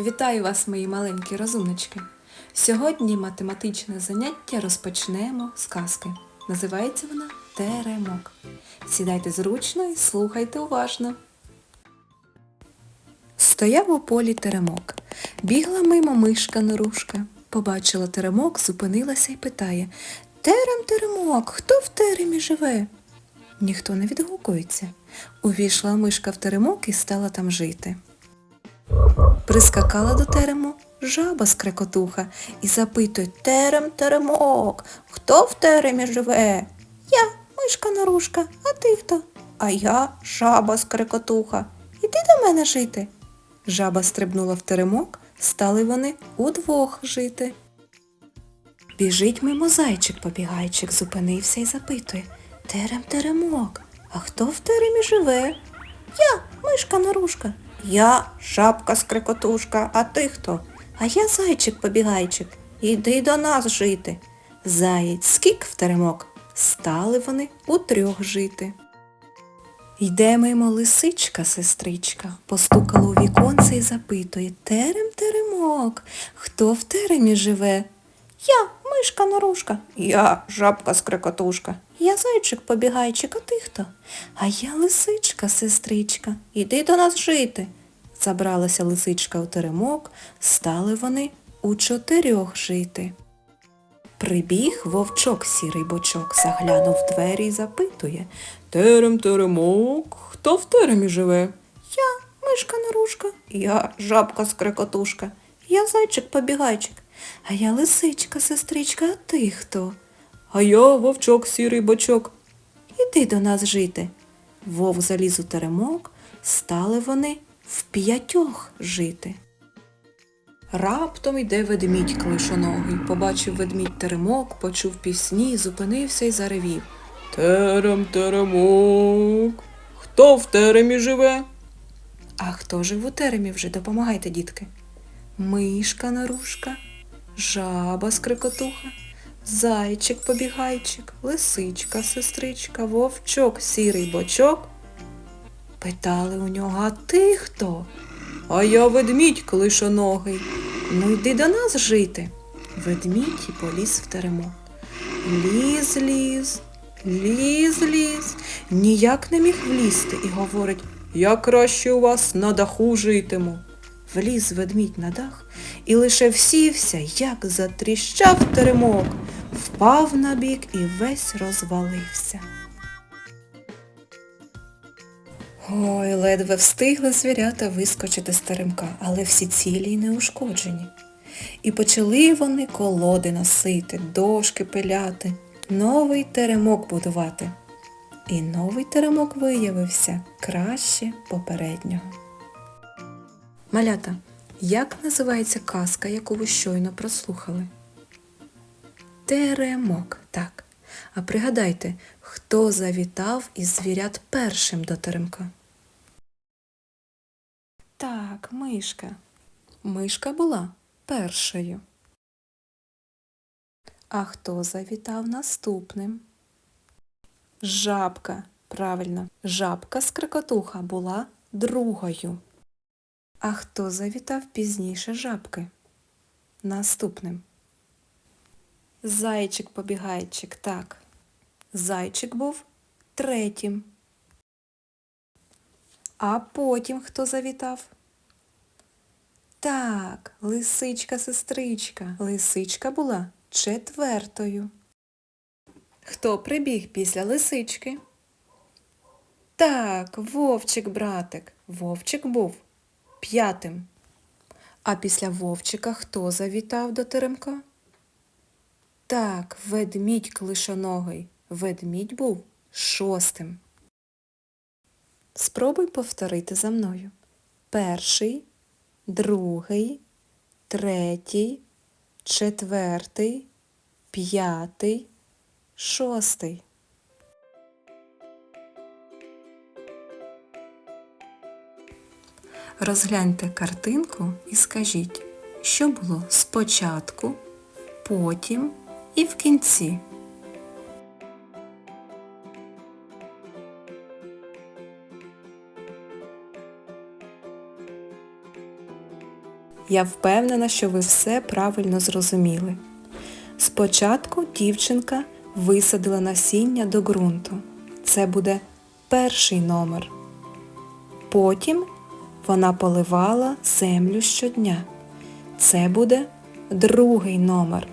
Вітаю вас, мої маленькі розумнички. Сьогодні математичне заняття розпочнемо з казки. Називається вона Теремок. Сідайте зручно і слухайте уважно. Стояв у полі теремок. Бігла мимо мишка норушка. Побачила теремок, зупинилася і питає Терем, теремок, хто в теремі живе? Ніхто не відгукується. Увійшла мишка в теремок і стала там жити. Прискакала до терему жаба скрекотуха і запитує Терем, теремок, хто в теремі живе? Я, мишка нарушка, а ти хто? А я жаба скрекотуха. Іди до мене жити. Жаба стрибнула в теремок, стали вони удвох жити. Біжить мимо зайчик побігайчик, зупинився і запитує Терем, теремок, а хто в теремі живе? Я, мишка нарушка. Я жабка скрикотушка, а ти хто? А я зайчик побігайчик. Іди до нас жити. Заєць скік в теремок. Стали вони у трьох жити. Йде мимо лисичка, сестричка, постукала у віконце і запитує Терем, теремок, хто в теремі живе? Я, мишка норушка. Я жабка скрикотушка. Я зайчик побігайчик, а ти хто? А я лисичка, сестричка. Іди до нас жити. Забралася лисичка у теремок, стали вони у чотирьох жити. Прибіг вовчок сірий бочок, заглянув в двері і запитує Терем, теремок, хто в теремі живе? Я, мишка нарушка, я жабка скрекотушка, я зайчик побігайчик, а я лисичка, сестричка, а ти хто? А я вовчок сірий бочок. Іди до нас жити. Вовк заліз у теремок, стали вони в п'ятьох жити. Раптом йде ведмідь клишоногий, побачив ведмідь теремок, почув пісні, зупинився і заревів. Терем, теремок, хто в теремі живе? А хто жив у теремі вже? Допомагайте, дітки. Мишка нарушка, жаба скрикотуха, зайчик побігайчик, лисичка сестричка, вовчок сірий бочок. Питали у нього, а ти хто? А я ведмідь клишоногий. Ну йди до нас жити. Ведмідь і поліз в теремок. Ліз, ліз, ліз, ліз, ніяк не міг влізти і говорить, я краще у вас на даху житиму. Вліз ведмідь на дах і лише всівся, як затріщав теремок, впав на бік і весь розвалився. Ой, ледве встигли звірята вискочити з теремка, але всі цілі й неушкоджені. І почали вони колоди носити, дошки пиляти, новий теремок будувати. І новий теремок виявився краще попереднього. Малята, як називається казка, яку ви щойно прослухали? Теремок, так. А пригадайте, хто завітав із звірят першим до теремка? Так, мишка. Мишка була першою. А хто завітав наступним? Жабка. Правильно, жабка скрикотуха була другою. А хто завітав пізніше жабки? Наступним. Зайчик-побігайчик, так. Зайчик був третім. А потім хто завітав? Так, лисичка-сестричка. Лисичка була четвертою. Хто прибіг після лисички? Так, вовчик-братик. Вовчик був п'ятим. А після вовчика хто завітав до теремка? Так, ведмідь клишоногий. Ведмідь був шостим. Спробуй повторити за мною. Перший, другий, третій, четвертий, п'ятий, шостий. Розгляньте картинку і скажіть, що було спочатку, потім і в кінці. Я впевнена, що ви все правильно зрозуміли. Спочатку дівчинка висадила насіння до ґрунту. Це буде перший номер. Потім вона поливала землю щодня. Це буде другий номер.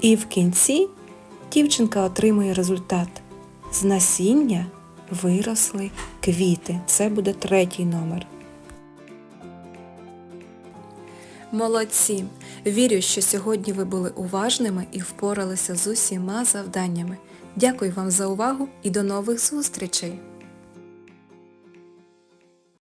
І в кінці дівчинка отримує результат. З насіння виросли квіти. Це буде третій номер. Молодці! Вірю, що сьогодні ви були уважними і впоралися з усіма завданнями. Дякую вам за увагу і до нових зустрічей!